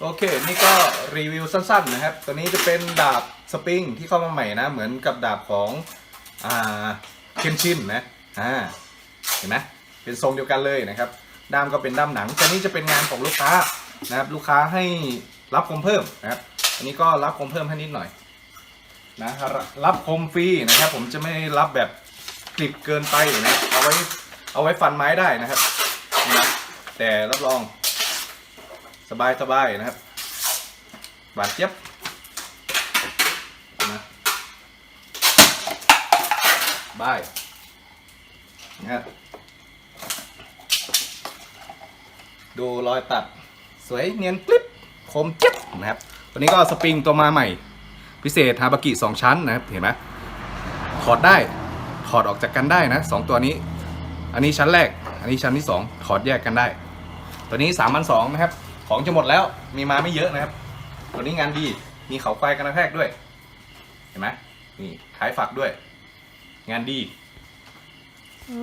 โอเค นี่ก็รีวิวสั้นๆนะครับ ตัวนี้จะเป็นดาบสปริงที่เข้ามาใหม่นะ เหมือนกับดาบของอ่าเคนชินนะ อ่า เห็นไหมเป็นทรงเดียวกันเลยนะครับ ด้ามก็เป็นด้ามหนังตัวนี้จะเป็นงานของลูกค้านะครับ ลูกค้าให้รับคมเพิ่มนะครับ อันนี้ก็รับคมเพิ่มให้นิดหน่อยนะครับรับคมฟรีนะครับ ผมจะไม่รับแบบกริบเกินไปนะ เอาไว้เอาไว้ฟันไม้ได้นะครับนะแต่รับรอง สบายสบายนะครับหวานเจี๊ยบนะบายนะครับดูรอยตัด สวยเนียนกลิบคมเจี๊ยบนะครับตัวนี้ก็สปริงตัวมาใหม่ พิเศษฮาบากิสองชั้นนะครับเห็นไหมถอดได้ถอดออกจากกันได้นะสองตัวนี้ อันนี้ชั้นแรก อันนี้ชั้นที่สองถอดแยกกันได้ ตัวนี้3ามพันสองนะครับ ของจะหมดแล้วมีมาไม่เยอะนะครับ ตัวนี้งานดีมีเขาไฟกันกระแทกด้วย เห็นไหมนี่ท้ายฝักด้วย งานดีอื